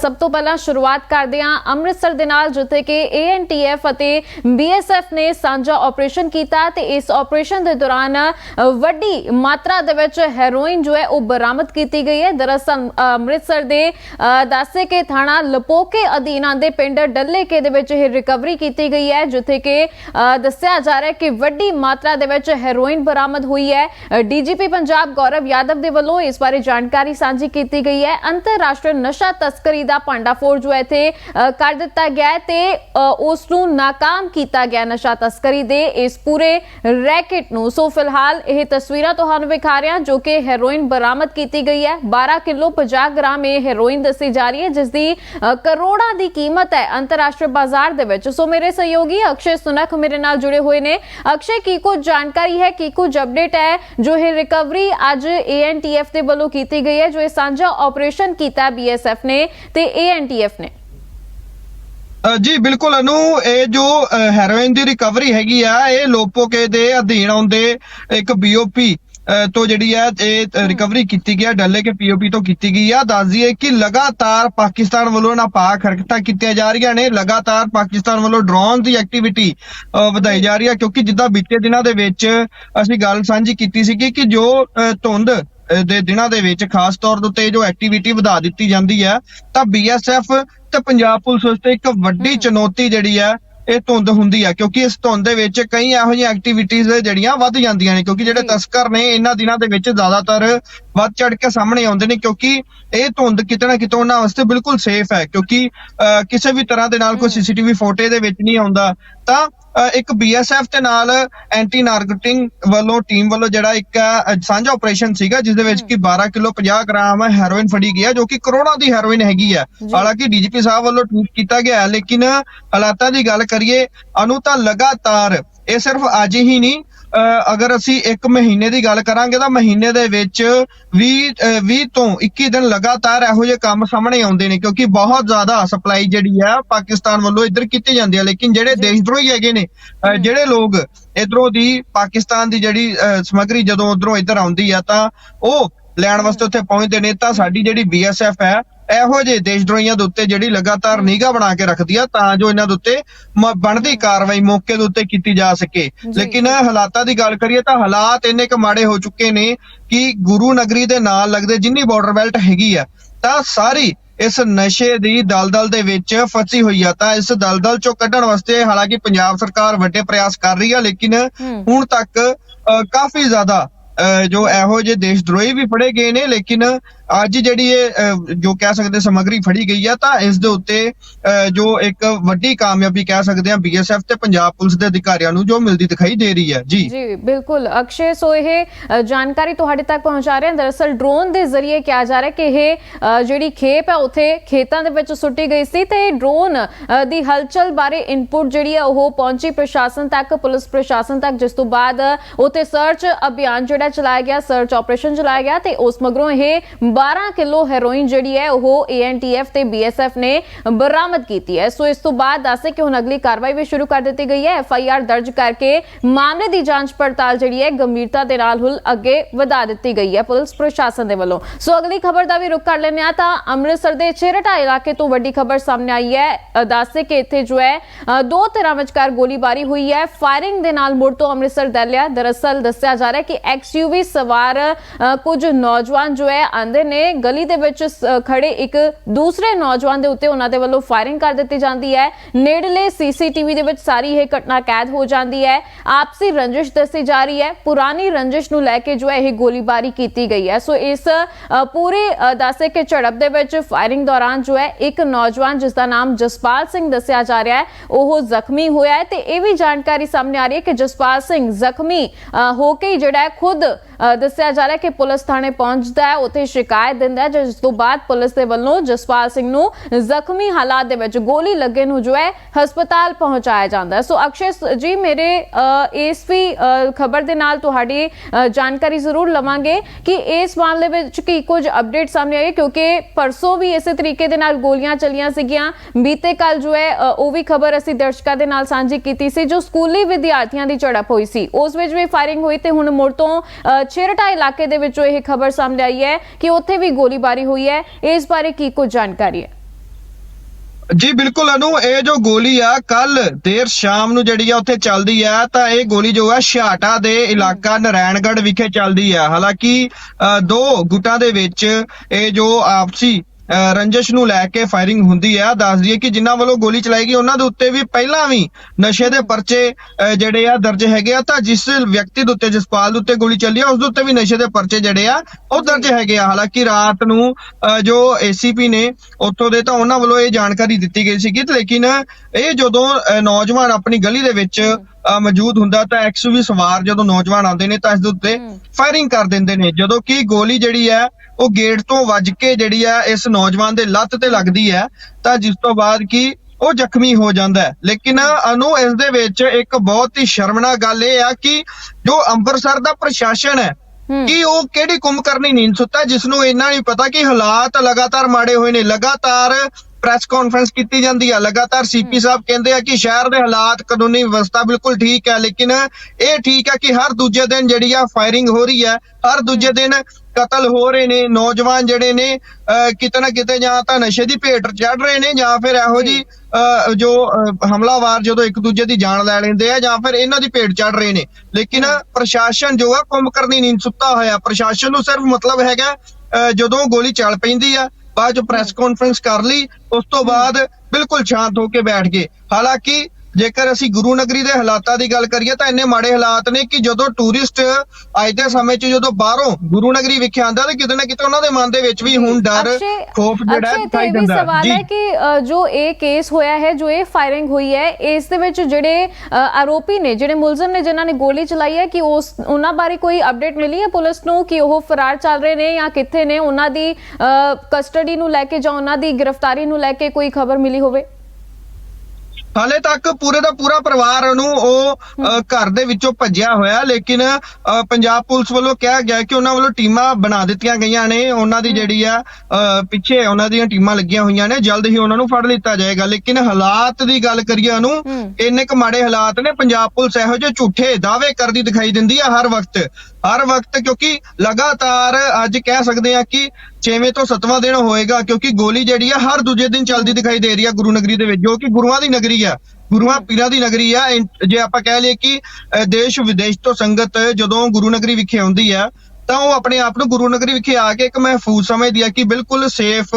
ਸਭ ਤੋਂ ਪਹਿਲਾਂ ਸ਼ੁਰੂਆਤ ਕਰਦੇ ਹਾਂ ਅੰਮ੍ਰਿਤਸਰ ਦੇ ਨਾਲ ਜਿੱਥੇ ਕਿ ANTF ਅਤੇ BSF ਨੇ ਸਾਂਝਾ ਆਪਰੇਸ਼ਨ ਕੀਤਾ ਤੇ ਇਸ ਆਪਰੇਸ਼ਨ ਦੇ ਦੌਰਾਨ ਵੱਡੀ ਮਾਤਰਾ ਦੇ ਵਿੱਚ ਹੈਰੋਇਨ ਜੋ ਹੈ ਉਹ ਬਰਾਮਦ ਕੀਤੀ ਗਈ ਹੈ। ਦਰਅਸਲ ਅੰਮ੍ਰਿਤਸਰ ਦੇ ਅ, ਦੱਸੇ ਥਾਣਾ ਲਪੋਕੇ ਅਧੀਨ ਆਉਂਦੇ ਪਿੰਡ ਡੱਲੇਕੇ ਦੇ ਵਿੱਚ ਇਹ ਰਿਕਵਰੀ ਕੀਤੀ ਗਈ ਹੈ ਜਿੱਥੇ ਕਿ ਦੱਸਿਆ ਜਾ ਰਿਹਾ ਹੈ ਕਿ ਵੱਡੀ ਮਾਤਰਾ ਦੇ ਵਿੱਚ ਹੈਰੋਇਨ ਬਰਾਮਦ ਹੋਈ ਹੈ। ਡੀਜੀਪੀ ਪੰਜਾਬ ਗੌਰਵ ਯਾਦਵ ਦੇ ਵੱਲੋਂ ਇਸ ਬਾਰੇ ਜਾਣਕਾਰੀ ਸਾਂਝੀ ਕੀਤੀ ਗਈ ਹੈ। ਅੰਤਰਰਾਸ਼ਟਰੀ ਨਸ਼ਾ ਤਸਕਰੀ ਦਾ ਭਾਂਡਾਫੋੜ ਜੋ ਹੈ ਇੱਥੇ ਕਰ ਦਿੱਤਾ ਗਿਆ ਤੇ ਅ, ਉਸ ਨੂੰ ਨਾਕਾਮ ਕੀਤਾ ਗਿਆ ਨਸ਼ਾ ਤਸਕਰੀ ਦੇ ਇਸ ਪੂਰੇ ਰੈਕੇਟ ਨੂੰ। ਸੋ ਫਿਲਹਾਲ ਇਹ ਤਸਵੀਰਾਂ ਤੁਹਾਨੂੰ ਵਿਖਾ ਰਹੇ ਜੋ ਕਿ ਹੈਰੋਇਨ ਬਰਾਮਦ ਕੀਤੀ ਗਈ ਹੈ। 12 ਕਿਲੋ 50 ਗ੍ਰਾਮ ਇਹ ਹੈਰੋਇਨ ਦੱਸੀ ਜਾ ਰਹੀ ਹੈ ਜਿਸ ਦੀ ਕਰੋੜਾਂ ਦੀ ਕੀਮਤ ਹੈ ਅੰਤਰਰਾਸ਼ਟਰੀ ਬਾਜ਼ਾਰ ਦੇ ਵਿੱਚ। ਸੋ ਮੇਰੇ ਸਹਿਯੋਗੀ ਅਕਸ਼ੇ ਸੁਨਖ ਮੇਰੇ ਨਾਲ ਜੁੜੇ ਹੋਏ ਨੇ। ਅਕਸ਼ੇ ਕੀ ਕੁਝ ਜਾਣਕਾਰੀ ਹੈ? ਕੀ ਕੁਝ ਅਪਡੇਟ ਹੈ? ਜੋ ਇਹ ਰਿਕਵਰੀ ਅੱਜ ANTF ਦੇ ਵੱਲੋਂ ਕੀਤੀ ਗਈ ਹੈ ਜੋ ਇਹ ਸਾਂਝਾ ਆਪਰੇਸ਼ਨ ਕੀਤਾ BSF ਨੇ। ਤੇ ANTF ਨੇ। ਅ, ਜੀ ਬਿਲਕੁਲ ਅਨੂ ਇਹ ਜੋ ਹੈਰੋਇਨ ਦੀ ਰਿਕਵਰੀ ਹੈਗੀ ਆ ਇਹ ਲੋਪੋਕੇ ਦੇ ਅਧੀਨ ਆਉਂਦੇ ਇੱਕ ਬੀਓਪੀ ਤੋਂ ਜਿਹੜੀ ਹੈ ਇਹ ਰਿਕਵਰੀ ਕੀਤੀ ਗਿਆ ਡੱਲੇ ਕੇ ਪੀਓਪੀ ਤੋਂ ਕੀਤੀ ਗਈ ਆ। ਦੱਸ ਦਈਏ ਕਿ ਲਗਾਤਾਰ ਪਾਕਿਸਤਾਨ ਵੱਲੋਂ ਨਾਪਾਕ ਹਰਕਤਾਂ ਕੀਤੀਆਂ ਜਾ ਰਹੀਆਂ ਨੇ। ਲਗਾਤਾਰ ਪਾਕਿਸਤਾਨ ਵੱਲੋਂ ਡਰੋਨ ਦੀ ਐਕਟੀਵਿਟੀ ਵਧਾਈ ਜਾ ਰਹੀ ਆ ਕਿਉਂਕਿ ਜਿੱਦਾਂ ਬੀਤੇ ਦਿਨਾਂ ਦੇ ਵਿੱਚ ਅਸੀਂ ਗੱਲ ਸਾਂਝੀ ਕੀਤੀ ਸੀ ਕਿ ਜੋ ਧੁੰਦ ਦੇ ਦਿਨਾਂ ਦੇ ਵਿੱਚ ਖਾਸ ਤੌਰ ਦੇ ਉੱਤੇ ਜੋ ਐਕਟੀਵਿਟੀ ਵਧਾ ਦਿੱਤੀ ਜਾਂਦੀ ਹੈ ਤਾਂ ਬੀਐਸਐਫ ਤੇ ਪੰਜਾਬ ਪੁਲਿਸ ਵਾਸਤੇ ਇੱਕ ਵੱਡੀ ਚੁਣੌਤੀ ਜਿਹੜੀ ਹੈ ਇਹ ਧੁੰਦ ਹੁੰਦੀ ਆ ਕਿਉਂਕਿ ਇਸ ਧੁੰਦ ਦੇ ਵਿੱਚ ਕਈ ਇਹੋ ਜਿਹੀਆਂ ਐਕਟੀਵਿਟੀਆਂ ਜਿਹੜੀਆਂ ਵੱਧ ਜਾਂਦੀਆਂ ਨੇ ਕਿਉਂਕਿ ਜਿਹੜੇ। ਤਸਕਰ ਨੇ ਇਹਨਾਂ ਦਿਨਾਂ ਦੇ ਵਿੱਚ ਜ਼ਿਆਦਾਤਰ ਵੱਧ ਚੜ ਕੇ ਸਾਹਮਣੇ ਆਉਂਦੇ ਨੇ ਕਿਉਂਕਿ ਇਹ ਧੁੰਦ ਕਿਤੇ ਨਾ ਕਿਤੇ ਉਹਨਾਂ ਵਾਸਤੇ ਬਿਲਕੁਲ ਸੇਫ ਹੈ ਕਿਉਂਕਿ ਕਿਸੇ ਵੀ ਤਰ੍ਹਾਂ ਦੇ ਨਾਲ ਕੋਈ। ਸੀਸੀਟੀਵੀ ਫੋਟੇ ਦੇ ਵਿੱਚ ਨਹੀਂ ਆਉਂਦਾ ਤਾਂ ਇੱਕ ਬੀਐਸਐਫ ਤੇ ਨਾਲ ਐਂਟੀ ਨਾਰਕੋਟਿੰਗ ਵੱਲੋਂ ਟੀਮ ਵੱਲੋਂ ਜਿਹੜਾ ਇੱਕ ਸਾਂਝਾ ਆਪਰੇਸ਼ਨ ਸੀਗਾ ਜਿਸ ਦੇ ਵਿੱਚ ਕਿ 12 ਕਿਲੋ 50 ਗ੍ਰਾਮ ਹੈਰੋਇਨ ਫੜੀ ਗਈ ਹੈ ਜੋ ਕਿ ਕਰੋੜਾਂ ਦੀ ਹੈਰੋਇਨ ਹੈਗੀ ਹੈ। ਹਾਲਾਂਕਿ ਡੀਜੀਪੀ ਸਾਹਿਬ ਵੱਲੋਂ ਟਵੀਟ ਕੀਤਾ ਗਿਆ ਹੈ ਲੇਕਿਨ ਹਾਲਾਤਾਂ ਦੀ ਗੱਲ ਕਰੀਏ ਅਨੂ ਤਾਂ ਲਗਾਤਾਰ ਇਹ ਸਿਰਫ ਅੱਜ ਹੀ ਨਹੀਂ ਅਗਰ ਅਸੀਂ ਇੱਕ ਮਹੀਨੇ ਦੀ ਗੱਲ ਕਰਾਂਗੇ ਤਾਂ ਮਹੀਨੇ ਦੇ ਵਿੱਚ 20 ਅਹ 20 ਤੋਂ 21 ਦਿਨ ਲਗਾਤਾਰ ਇਹੋ ਜਿਹੇ ਕੰਮ ਸਾਹਮਣੇ ਆਉਂਦੇ ਨੇ ਕਿਉਂਕਿ ਬਹੁਤ ਜ਼ਿਆਦਾ ਸਪਲਾਈ ਜਿਹੜੀ ਹੈ ਪਾਕਿਸਤਾਨ ਵੱਲੋਂ ਇੱਧਰ ਕੀਤੀ ਜਾਂਦੀ ਹੈ ਲੇਕਿਨ ਜਿਹੜੇ ਜੀ। ਦੇਸ਼ਦਰੋਹੀ ਹੈਗੇ ਨੇ। ਜਿਹੜੇ ਲੋਕ ਇਧਰੋਂ ਦੀ ਪਾਕਿਸਤਾਨ ਦੀ ਜਿਹੜੀ ਸਮੱਗਰੀ ਜਦੋਂ ਉਧਰੋਂ ਇੱਧਰ ਆਉਂਦੀ ਆ ਤਾਂ ਉਹ ਲੈਣ ਵਾਸਤੇ ਉੱਥੇ ਪਹੁੰਚਦੇ ਨੇ ਤਾਂ ਸਾਡੀ ਜਿਹੜੀ ਬੀਐਸਐਫ ਹੈ ਇਹੋ ਜਿਹੇ ਦੇਸ਼ਦਰੋਹੀਆਂ ਦੇ ਉੱਤੇ ਜਿਹੜੀ ਲਗਾਤਾਰ ਨਿਗਾਹ ਬਣਾ ਕੇ ਰੱਖਦੀ ਆ ਤਾਂ ਜੋ ਇਹਨਾਂ ਦੇ ਉੱਤੇ ਬਣਦੀ ਕਾਰਵਾਈ ਮੌਕੇ ਦੇ ਉੱਤੇ ਕੀਤੀ ਜਾ ਸਕੇ। ਲੇਕਿਨ ਹਾਲਾਤਾਂ ਦੀ ਗੱਲ ਕਰੀਏ ਤਾਂ ਹਾਲਾਤ ਇੰਨੇ ਕੁ ਮਾੜੇ ਹੋ ਚੁੱਕੇ ਨੇ ਕਿ ਗੁਰੂ ਨਗਰੀ ਦੇ ਨਾਲ ਲੱਗਦੇ ਜਿੰਨੀ ਬਾਰਡਰ ਬੈਲਟ ਹੈਗੀ ਆ ਤਾਂ ਸਾਰੀ ਇਸ ਨਸ਼ੇ ਦੀ ਦਲਦਲ ਦੇ ਵਿੱਚ ਫਸੀ ਹੋਈ ਆ ਤਾਂ ਇਸ ਦਲਦਲ ਚੋਂ ਕੱਢਣ ਵਾਸਤੇ ਹਾਲਾਂਕਿ ਪੰਜਾਬ ਸਰਕਾਰ ਵੱਡੇ ਪ੍ਰਯਾਸ ਕਰ ਰਹੀ ਆ ਲੇਕਿਨ। ਹੁਣ ਤੱਕ ਕਾਫੀ ਜ਼ਿਆਦਾ ਜੋ ਇਹੋ ਜਿਹੇ ਦੇਸ਼ ਦਰੋਹੀ ਵੀ ਫੜੇ ਗਏ ਨੇ, ਲੇਕਿਨ ਅੱਜ ਜਿਹੜੀ ਇਹ ਜੋ ਕਹਿ ਸਕਦੇ ਸਮਗਰੀ ਫੜੀ ਗਈ ਆ, ਤਾਂ ਇਸ ਦੇ ਉੱਤੇ ਜੋ ਇੱਕ ਵੱਡੀ ਕਾਮਯਾਬੀ ਕਹਿ ਸਕਦੇ ਆ ਬੀਐਸਐਫ ਤੇ ਪੰਜਾਬ ਪੁਲਿਸ ਦੇ ਅਧਿਕਾਰੀਆਂ ਨੂੰ ਜੋ ਮਿਲਦੀ ਦਿਖਾਈ ਦੇ ਰਹੀ ਹੈ। ਜੀ। ਜੀ, ਬਿਲਕੁਲ। ਅਕਸ਼ੇ, ਸੋ ਇਹ ਜਾਣਕਾਰੀ ਤੁਹਾਡੇ ਤੱਕ ਪਹੁੰਚਾ ਰਹੇ ਹਾਂ। ਦਰਅਸਲ ਡਰੋਨ ਦੇ ਜ਼ਰੀਏ ਕਿਹਾ ਜਾ ਰਿਹਾ ਕਿ ਇਹ ਜਿਹੜੀ ਖੇਪ ਹੈ, ਉਥੇ ਖੇਤਾਂ ਦੇ ਵਿੱਚ ਸੁੱਟੀ ਗਈ ਸੀ ਤੇ ਇਹ ਡਰੋਨ ਦੀ ਹਲਚਲ ਬਾਰੇ ਇਨਪੁਟ ਜਿਹੜੀ ਹੈ ਉਹ ਪਹੁੰਚੀ ਪ੍ਰਸ਼ਾਸਨ ਤੱਕ, ਪੁਲਿਸ ਪ੍ਰਸ਼ਾਸਨ ਤੱਕ। ਜਿਸ ਤੋਂ ਬਾਅਦ ਉਥੇ ਸਰਚ ਅਭਿਆਨ ਜਿਹੜਾ ਚਲਾਇਆ ਗਿਆ ਸਰਚ ਆਪਰੇਸ਼ਨ ਚਲਾਇਆ ਗਿਆ ਤੇ ਉਸ ਮਗਰੋਂ ਇਹ 12 ਕਿਲੋ ਹੈਰੋਇਨ ਜਿਹੜੀ ਹੈ ਉਹ ANTF ਤੇ BSF ਨੇ ਬਰਾਮਦ ਕੀਤੀ ਹੈ। ਸੋ ਇਸ ਤੋਂ ਬਾਅਦ ਦੱਸੇ ਕਿ ਹੁਣ ਅਗਲੀ ਕਾਰਵਾਈ ਵੀ ਸ਼ੁਰੂ ਕਰ ਦਿੱਤੀ ਗਈ ਹੈ। ਐਫਆਈਆਰ ਦਰਜ ਕਰਕੇ ਮਾਮਲੇ ਦੀ ਜਾਂਚ ਪੜਤਾਲ ਜਿਹੜੀ ਹੈ ਗੰਭੀਰਤਾ ਦੇ ਨਾਲ ਹੁਣ ਅੱਗੇ ਵਧਾ ਦਿੱਤੀ ਗਈ ਹੈ ਪੁਲਿਸ ਪ੍ਰਸ਼ਾਸਨ ਦੇ ਵੱਲੋਂ। ਸੋ ਅਗਲੀ ਖਬਰ ਦਾ ਵੀ ਰੁਖ ਕਰ ਲੈਂਦੇ ਆ ਤਾਂ ਅੰਮ੍ਰਿਤਸਰ ਦੇ ਚੇਰਟਾ ਇਲਾਕੇ ਤੋਂ ਵੱਡੀ ਖਬਰ ਸਾਹਮਣੇ ਆਈ ਹੈ। ਅ, ਦੱਸੇ ਕਿ ਇੱਥੇ ਜੋ ਹੈ ਦੋ ਧਿਰਾਂ ਵਿਚਕਾਰ ਗੋਲੀਬਾਰੀ ਹੋਈ ਹੈ। ਫਾਇਰਿੰਗ ਦੇ ਨਾਲ ਮੁੜ ਤੋਂ ਅੰਮ੍ਰਿਤਸਰ ਦਲਿਆ ਦਰਅਸਲ ਦੱਸਿਆ ਜਾ ਰਿਹਾ ਹੈ ਕਿ ਐਕਸਯੂਵੀ ਸਵਾਰ ਅ, ਕੁਝ ਨੌਜਵਾਨ ਜੋ ਹੈ ਆਂਦੇ ਨੇ ਗਲੀ ਦੇ ਵਿੱਚ ਖੜੇ ਇੱਕ ਦੂਸਰੇ ਨੌਜਵਾਨ ਦੇ ਉੱਤੇ ਉਹਨਾਂ ਦੇ ਵੱਲੋਂ ਫਾਇਰਿੰਗ ਕਰ ਦਿੱਤੀ ਜਾਂਦੀ ਹੈ। ਨੇੜਲੇ ਸੀਸੀਟੀਵੀ ਦੇ ਵਿੱਚ ਸਾਰੀ ਇਹ ਘਟਨਾ ਕੈਦ ਹੋ ਜਾਂਦੀ ਹੈ। ਆਪਸੀ ਰੰਜਿਸ਼ ਦੱਸੀ ਜਾ ਰਹੀ ਹੈ। ਪੁਰਾਣੀ ਰੰਜਿਸ਼ ਨੂੰ ਲੈ ਕੇ ਜੋ ਹੈ ਇਹ ਗੋਲੀਬਾਰੀ ਕੀਤੀ ਗਈ ਹੈ। ਸੋ ਇਸ ਪੂਰੇ ਦੱਸੇ ਕਿ ਝੜਪ ਦੇ ਵਿੱਚ ਫਾਇਰਿੰਗ ਦੌਰਾਨ ਜੋ ਹੈ ਇੱਕ ਨੌਜਵਾਨ ਜਿਸ ਦਾ ਨਾਮ ਜਸਪਾਲ ਸਿੰਘ ਦੱਸਿਆ ਜਾ ਰਿਹਾ ਹੈ ਉਹ ਜ਼ਖਮੀ ਹੋਇਆ ਹੈ ਤੇ ਇਹ ਵੀ ਜਾਣਕਾਰੀ ਸਾਹਮਣੇ ਆ ਰਹੀ ਹੈ ਕਿ ਜਸਪਾਲ ਸਿੰਘ ਜ਼ਖਮੀ ਹੋ ਕੇ ਹੀ ਜਿਹੜਾ ਹੈ ਖੁਦ 色 ਦੱਸਿਆ ਜਾ ਰਿਹਾ ਕਿ ਪੁਲਿਸ ਥਾਣੇ ਪਹੁੰਚਦਾ ਹੈ, ਉੱਥੇ ਸ਼ਿਕਾਇਤ ਦਿੰਦਾ ਹੈ, ਜਿਸ ਤੋਂ ਬਾਅਦ ਪੁਲਿਸ ਦੇ ਵੱਲੋਂ ਜਸਪਾਲ ਸਿੰਘ ਨੂੰ ਜ਼ਖਮੀ ਹਾਲਾਤ ਦੇ ਵਿੱਚ ਗੋਲੀ ਲੱਗੇ ਨੂੰ ਜੋ ਹੈ, ਹਸਪਤਾਲ ਪਹੁੰਚਾਇਆ ਜਾਂਦਾ ਹੈ। ਸੋ ਅਕਸ਼ੇ ਜੀ, ਮੇਰੇ ਇਸ ਵੀ ਖਬਰ ਦੇ ਨਾਲ ਤੁਹਾਡੀ ਜਾਣਕਾਰੀ ਜ਼ਰੂਰ ਲਵਾਂਗੇ ਕਿ ਇਸ ਮਾਮਲੇ ਵਿੱਚ ਕੀ ਕੁਝ ਅਪਡੇਟ ਸਾਹਮਣੇ ਆਏ ਕਿਉਂਕਿ ਪਰਸੋਂ ਵੀ ਇਸੇ ਤਰੀਕੇ ਦੇ ਨਾਲ ਗੋਲੀਆਂ ਚੱਲੀਆਂ ਸੀਗੀਆਂ। ਬੀਤੇ ਕੱਲ ਜੋ ਹੈ ਉਹ ਵੀ ਖਬਰ ਅਸੀਂ ਦਰਸ਼ਕਾਂ ਦੇ ਨਾਲ ਸਾਂਝੀ ਕੀਤੀ ਸੀ, ਜੋ ਸਕੂਲੀ ਵਿਦਿਆਰਥੀਆਂ ਦੀ ਝੜਪ ਹੋਈ ਸੀ। ਉਸ ਵਿੱਚ ਵੀ ਫਾਇਰਿੰਗ ਹੋਈ ਤੇ ਹੁਣ ਮੁੜ ਤੋਂ ਛੇਰਟਾ ਇਲਾਕੇ ਦੇ ਵਿੱਚੋਂ ਇਹ ਖਬਰ ਸਾਹਮਣੇ ਆਈ ਹੈ ਕਿ ਉੱਥੇ ਵੀ ਗੋਲੀਬਾਰੀ ਹੋਈ ਹੈ। ਇਸ ਬਾਰੇ ਕੀ ਕੁਝ ਜਾਣਕਾਰੀ ਹੈ? ਜੀ ਬਿਲਕੁਲ ਅਨੂ ਇਹ ਜੋ ਗੋਲੀ ਆ ਕੱਲ ਦੇਰ ਸ਼ਾਮ ਨੂੰ ਜਿਹੜੀ ਆ ਉੱਥੇ ਚੱਲਦੀ ਆ ਤਾਂ ਇਹ ਗੋਲੀ ਜੋ ਆ ਛਾਟਾ ਦੇ ਇਲਾਕਾ ਨਰੈਣਗੜ੍ਹ ਵਿਖੇ ਚੱਲਦੀ ਆ। ਹਾਲਾਂਕਿ ਅ, ਦੋ ਗੁੱਟਾਂ ਦੇ ਵਿੱਚ ਇਹ ਜੋ ਆਪਸੀ ਰੰਜਿਸ਼ ਨੂੰ ਲੈ ਕੇ ਫਾਇਰਿੰਗ ਹੁੰਦੀ ਆ। ਦੱਸ ਦਈਏ ਕਿ ਜਿਨ੍ਹਾਂ ਵੱਲੋਂ ਗੋਲੀ ਚਲਾਈ ਗਈ ਉਹਨਾਂ ਦੇ ਉੱਤੇ ਵੀ ਪਹਿਲਾਂ ਵੀ ਨਸ਼ੇ ਦੇ ਪਰਚੇ ਜਿਹੜੇ ਆ ਦਰਜ ਹੈਗੇ ਆ। ਤਾਂ ਜਿਸ ਵਿਅਕਤੀ ਦੇ ਉੱਤੇ ਜਸਪਾਲ ਦੇ ਉੱਤੇ ਗੋਲੀ ਚੱਲੀ ਆ ਉਸ ਦੇ ਉੱਤੇ ਵੀ ਨਸ਼ੇ ਦੇ ਪਰਚੇ ਜਿਹੜੇ ਆ ਉਹ ਦਰਜ ਹੈਗੇ ਆ। ਹਾਲਾਂਕਿ ਰਾਤ ਨੂੰ ਜੋ ਏਸੀਪੀ ਨੇ ਉੱਥੋਂ ਦੇ ਤਾਂ ਉਹਨਾਂ ਵੱਲੋਂ ਇਹ ਜਾਣਕਾਰੀ ਦਿੱਤੀ ਗਈ ਸੀਗੀ ਤੇ ਲੇਕਿਨ ਇਹ ਜਦੋਂ ਨੌਜਵਾਨ ਆਪਣੀ ਗਲੀ ਦੇ ਵਿੱਚ ਮੌਜੂਦ ਹੁੰਦਾ ਤਾਂ ਐਕਸਯੂਵੀ ਸਵਾਰ ਜਦੋਂ ਨੌਜਵਾਨ ਆਉਂਦੇ ਨੇ ਤਾਂ ਇਸ ਦੇ ਉੱਤੇ। ਫਾਇਰਿੰਗ ਕਰ ਦਿੰਦੇ ਨੇ। ਜਦੋਂ ਕਿ ਗੋਲੀ ਜਿਹੜੀ ਹੈ ਉਹ ਗੇਟ ਤੋਂ ਵੱਜ ਕੇ ਜਿਹੜੀ ਹੈ ਇਸ ਨੌਜਵਾਨ ਦੇ ਲੱਤ ਤੇ ਲੱਗਦੀ ਹੈ ਤਾਂ ਜਿਸ ਤੋਂ ਬਾਅਦ ਕਿ ਉਹ ਜ਼ਖਮੀ ਹੋ ਜਾਂਦਾ ਹੈ। ਲੇਕਿਨ ਅਨੂ ਇਸ ਦੇ ਵਿੱਚ ਇੱਕ ਬਹੁਤ ਹੀ ਸ਼ਰਮਨਾਕ ਗੱਲ ਇਹ ਆ ਕਿ ਜੋ ਅੰਮ੍ਰਿਤਸਰ ਦਾ ਪ੍ਰਸ਼ਾਸਨ ਹੈ ਕਿ ਉਹ ਕਿਹੜੀ ਕੁੰਭਕਰਨੀ ਨੀਂਦ ਸੁੱਤਾ ਜਿਸ ਨੂੰ ਇੰਨਾ ਨਹੀਂ ਪਤਾ ਕਿ ਹਾਲਾਤ ਲਗਾਤਾਰ ਮਾੜੇ ਹੋਏ ਨੇ। ਲਗਾਤਾਰ ਪ੍ਰੈਸ ਕਾਨਫਰੰਸ ਕੀਤੀ ਜਾਂਦੀ ਹੈ ਲਗਾਤਾਰ ਸੀਪੀ ਸਾਹਿਬ ਕਹਿੰਦੇ ਆ ਕਿ ਸ਼ਹਿਰ ਦੇ ਹਾਲਾਤ ਕਾਨੂੰਨੀ ਵਿਵਸਥਾ ਬਿਲਕੁਲ ਠੀਕ ਹੈ ਲੇਕਿਨ ਇਹ ਠੀਕ ਹੈ ਕਿ ਹਰ ਦੂਜੇ ਦਿਨ ਜਿਹੜੀ ਆ ਫਾਇਰਿੰਗ ਹੋ ਰਹੀ ਹੈ ਹਰ ਦੂਜੇ ਦਿਨ ਕਤਲ ਹੋ ਰਹੇ ਨੇ ਨੌਜਵਾਨ ਜਿਹੜੇ ਨੇ ਕਿਤੇ ਨਾ ਕਿਤੇ ਜਾਂ ਤਾਂ ਨਸ਼ੇ ਦੀ ਭੇਟ ਚੜ ਰਹੇ ਨੇ ਜਾਂ ਫਿਰ ਇਹੋ ਜੀ ਜੋ ਹਮਲਾਵਾਰ ਜਦੋਂ ਇੱਕ ਦੂਜੇ ਦੀ ਜਾਨ ਲੈ ਲੈਂਦੇ ਆ ਜਾਂ ਫਿਰ ਇਹਨਾਂ ਦੀ ਭੇਟ ਚੜ ਰਹੇ ਨੇ। ਲੇਕਿਨ ਪ੍ਰਸ਼ਾਸਨ ਜੋ ਆ ਕੁੰਭਕਰਨੀ ਨੀਂਦ ਸੁੱਤਾ ਹੋਇਆ। ਪ੍ਰਸ਼ਾਸਨ ਨੂੰ ਸਿਰਫ ਮਤਲਬ ਹੈਗਾ ਜਦੋਂ ਗੋਲੀ ਚੱਲ ਪੈਂਦੀ ਆ ਬਾਅਦ ਚ ਪ੍ਰੈਸ ਕਾਨਫਰੰਸ ਕਰ ਲਈ ਉਸ ਤੋਂ ਬਾਅਦ ਬਿਲਕੁਲ ਸ਼ਾਂਤ ਹੋ ਕੇ ਬੈਠ ਗਏ। ਹਾਲਾਂਕਿ ਜੇਕਰ ਅਸੀਂ ਗੁਰੂ ਨਗਰੀ ਦੇ ਹਾਲਾਤਾਂ ਦੀ ਗੱਲ ਕਰੀਏ ਤਾਂ ਇੰਨੇ ਮਾੜੇ ਹਾਲਾਤ ਨੇ ਕਿ ਜਦੋਂ ਟੂਰਿਸਟ ਅੱਜ ਦੇ ਸਮੇਂ 'ਚ ਜਦੋਂ ਬਾਹਰੋਂ ਗੁਰੂ ਨਗਰੀ ਵਿਖੇ ਆਂਦਾ ਤੇ ਕਿਤੇ ਨਾ ਕਿਤੇ ਉਹਨਾਂ ਦੇ ਮਨ ਦੇ ਵਿੱਚ ਵੀ ਹੁਣ ਡਰ ਖੋਫ ਜਿਹੜਾ ਹੈ ਵੀ ਦਿੰਦਾ। ਹੈ। ਸਵਾਲ ਜੀ। ਹੈ ਕਿ ਜੋ ਇਹ ਕੇਸ ਹੋਇਆ ਹੈ ਜੋ ਇਹ ਫਾਇਰਿੰਗ ਹੋਈ ਹੈ ਇਸ ਦੇ ਵਿੱਚ ਜਿਹੜੇ ਆਰੋਪੀ ਨੇ ਜਿਹੜੇ ਮੁਲਜ਼ਮ ਨੇ ਜਿਨ੍ਹਾਂ ਨੇ ਗੋਲੀ ਚਲਾਈ ਹੈ ਕਿ ਉਸ ਉਹਨਾਂ ਬਾਰੇ ਕੋਈ ਅਪਡੇਟ ਮਿਲੀ ਹੈ ਪੁਲਿਸ ਨੂੰ ਕਿ ਉਹ ਫਰਾਰ ਚੱਲ ਰਹੇ ਨੇ ਜਾਂ ਕਿੱਥੇ ਨੇ? ਉਹਨਾਂ ਦੀ ਕਸਟਡੀ ਨੂੰ ਲੈ ਕੇ ਜਾਂ ਉਹਨਾਂ ਦੀ ਗ੍ਰਿਫਤਾਰੀ ਨੂੰ ਲੈ ਕੇ ਕੋਈ ਖਬਰ ਮਿਲੀ ਹੋਵੇ? ਹਾਲੇ ਤੱਕ ਪੂਰੇ ਦਾ ਪੂਰਾ ਪਰਿਵਾਰ ਨੂੰ ਉਹ ਘਰ ਦੇ ਵਿੱਚੋਂ ਭੱਜਿਆ ਹੋਇਆ ਲੇਕਿਨ ਪੰਜਾਬ ਪੁਲਿਸ ਵੱਲੋਂ ਕਿਹਾ ਗਿਆ ਕਿ ਉਹਨਾਂ ਵੱਲੋਂ ਟੀਮਾਂ ਬਣਾ ਦਿੱਤੀਆਂ ਗਈਆਂ ਨੇ। ਉਹਨਾਂ ਦੀ ਜਿਹੜੀ ਆ ਪਿੱਛੇ ਉਹਨਾਂ ਦੀਆਂ ਟੀਮਾਂ ਲੱਗੀਆਂ ਹੋਈਆਂ ਨੇ। ਜਲਦ ਹੀ ਉਹਨਾਂ ਨੂੰ ਫੜ ਲਿੱਤਾ ਜਾਏਗਾ। ਲੇਕਿਨ ਹਾਲਾਤ ਦੀ ਗੱਲ ਕਰੀਏ ਨੂੰ ਹੂੰ। ਇੰਨੇ ਕੁ ਮਾੜੇ ਹਾਲਾਤ ਨੇ। ਪੰਜਾਬ ਪੁਲਿਸ ਇਹੋ ਜਿਹੇ ਝੂਠੇ ਦਾਅਵੇ ਕਰਦੀ ਦਿਖਾਈ ਦਿੰਦੀ ਆ ਹਰ ਵਕਤ। ਹਰ ਵਕਤ ਕਿਉਂਕਿ ਲਗਾਤਾਰ ਅੱਜ ਕਹਿ ਸਕਦੇ ਆ ਕਿ 6ਵੇਂ ਤੋਂ 7ਵਾਂ ਦਿਨ ਹੋਏਗਾ ਕਿਉਂਕਿ ਗੋਲੀ ਜਿਹੜੀ ਆ ਹਰ ਦੂਜੇ ਦਿਨ ਚੱਲਦੀ ਦਿਖਾਈ ਦੇ ਰਹੀ ਆ ਗੁਰੂ ਨਗਰੀ ਦੇ ਵਿੱਚ ਜੋ ਕਿ ਗੁਰੂਆਂ ਦੀ ਨਗਰੀ ਆ ਗੁਰੂਆਂ ਪੀਰਾਂ ਦੀ ਨਗਰੀ ਆ। ਜੇ ਆਪਾਂ ਕਹਿ ਲਈਏ ਕਿ ਦੇਸ਼ ਵਿਦੇਸ਼ ਤੋਂ ਸੰਗਤ ਜਦੋਂ ਗੁਰੂ ਨਗਰੀ ਵਿਖੇ ਆਉਂਦੀ ਆ ਤਾਂ ਉਹ ਆਪਣੇ ਆਪ ਨੂੰ ਗੁਰੂ ਨਗਰੀ ਵਿਖੇ ਆ ਕੇ ਇੱਕ ਮਹਿਫੂਜ਼ ਸਮਝਦੀ ਆ ਕਿ ਬਿਲਕੁਲ ਸੇਫ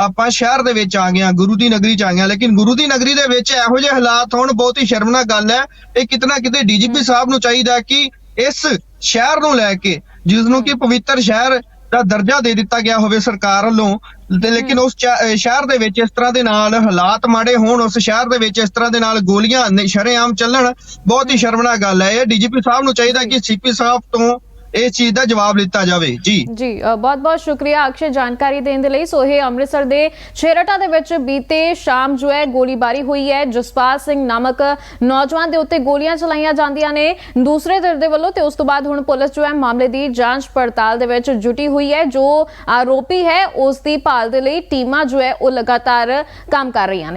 ਆਪਾਂ ਸ਼ਹਿਰ ਦੇ ਵਿੱਚ ਆ ਗਏ ਆ ਗੁਰੂ ਦੀ ਨਗਰੀ ਚ ਆ ਗਏ ਆ ਲੇਕਿਨ ਗੁਰੂ ਦੀ ਨਗਰੀ ਦੇ ਵਿੱਚ ਇਹੋ ਜਿਹੇ ਹਾਲਾਤ ਹੋਣ ਬਹੁਤ ਹੀ ਸ਼ਰਮਨਾਕ ਗੱਲ ਹੈ। ਇਹ ਕਿਤਨਾ ਕਿਤੇ ਡੀਜੀਪੀ ਸਾਹਿਬ ਨੂੰ ਚਾਹੀਦਾ ਕਿ ਇਸ ਸ਼ਹਿਰ ਨੂੰ ਲੈ ਕੇ ਜਿਸ ਨੂੰ ਕਿ ਪਵਿੱਤਰ ਸ਼ਹਿਰ ਦਾ ਦਰਜਾ ਦੇ ਦਿੱਤਾ ਗਿਆ ਹੋਵੇ ਸਰਕਾਰ ਵੱਲੋਂ, ਤੇ ਲੇਕਿਨ ਉਸ ਚ- ਸ਼ਹਿਰ ਦੇ ਵਿੱਚ ਇਸ ਤਰ੍ਹਾਂ ਦੇ ਨਾਲ ਹਾਲਾਤ ਮਾੜੇ ਹੋਣ, ਉਸ ਸ਼ਹਿਰ ਦੇ ਵਿੱਚ ਇਸ ਤਰ੍ਹਾਂ ਦੇ ਨਾਲ ਗੋਲੀਆਂ ਸ਼ਰੇਆਮ ਚੱਲਣ, ਬਹੁਤ ਹੀ ਸ਼ਰਮਨਾਕ ਗੱਲ ਹੈ। ਇਹ ਡੀਜੀਪੀ ਸਾਹਿਬ ਨੂੰ ਚਾਹੀਦਾ ਕਿ ਸੀਪੀ ਸਾਹਿਬ ਤੋਂ ਇਸ ਚੀਜ਼ ਦਾ ਜਵਾਬ ਲਿੱਤਾ ਜਾਵੇ। ਜੀ। ਜੀ ਬਹੁਤ ਬਹੁਤ ਸ਼ੁਕਰੀਆ ਅਕਸ਼ੇ ਜਾਣਕਾਰੀ ਦੇਣ ਦੇ ਲਈ। ਸੋ ਇਹ ਅੰਮ੍ਰਿਤਸਰ ਦੇ ਛੇਰਟਾ ਦੇ ਵਿੱਚ ਬੀਤੇ ਸ਼ਾਮ ਜੋ ਹੈ ਗੋਲੀਬਾਰੀ ਹੋਈ ਹੈ। ਜਸਪਾਲ ਸਿੰਘ ਨਾਮਕ ਨੌਜਵਾਨ ਦੇ ਉੱਤੇ ਗੋਲੀਆਂ ਚਲਾਈਆਂ ਜਾਂਦੀਆਂ ਨੇ। ਦੂਸਰੇ ਧਿਰ ਦੇ ਵੱਲੋਂ ਤੇ ਉਸ ਤੋਂ ਬਾਅਦ ਹੁਣ ਪੁਲਿਸ ਜੋ ਹੈ ਮਾਮਲੇ ਦੀ ਜਾਂਚ ਪੜਤਾਲ ਦੇ ਵਿੱਚ ਜੁਟੀ ਹੋਈ ਹੈ। ਜੋ ਆਰੋਪੀ ਹੈ, ਉਸ ਦੀ ਭਾਲ ਦੇ ਲਈ ਟੀਮਾਂ ਜੋ ਹੈ ਉਹ ਲਗਾਤਾਰ ਕੰਮ ਕਰ ਰਹੀਆਂ ਨੇ।